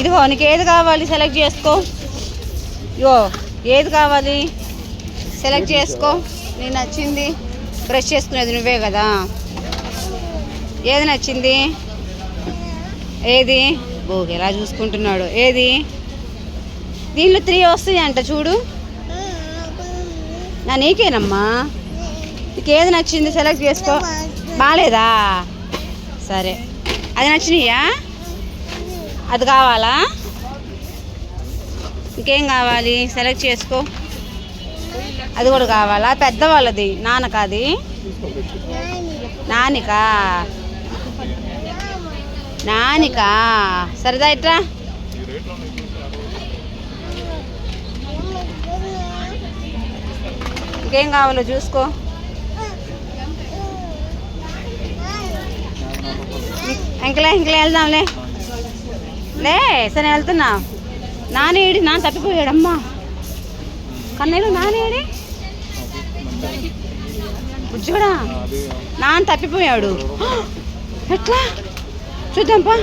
ఇదిగో నీకు ఏది కావాలి సెలెక్ట్ చేసుకో. ఇగో ఏది కావాలి సెలెక్ట్ చేసుకో. నేను నచ్చింది బ్రష్ చేసుకునేది నువ్వే కదా. ఏది నచ్చింది? ఏది? ఓ ఎలా చూసుకుంటున్నాడు? ఏది? దీనిలో త్రీ వస్తాయి అంట చూడు. నా నీకేనమ్మా. నీకు ఏది నచ్చింది సెలెక్ట్ చేసుకో. బాగాలేదా సరే. అది నచ్చినాయా? అది కావాలా? ఇంకేం కావాలి? సెలెక్ట్ చేసుకో. అది కూడా కావాలా? పెద్దవాళ్ళది. నాన్నకా అది నానికా? నానికా? సరదా ఇట్రా. ఇంకేం కావాలో చూసుకో. ఇంకలే ఇంకలే వెళ్దాంలే. లే సరే వెళ్తున్నా. నానేడి నాన్న తప్పిపోయాడమ్మా కన్నయ్యలు నానేడి బుజ్జుడా నాన్న తప్పిపోయాడు. ఎట్లా? చూద్దాంపా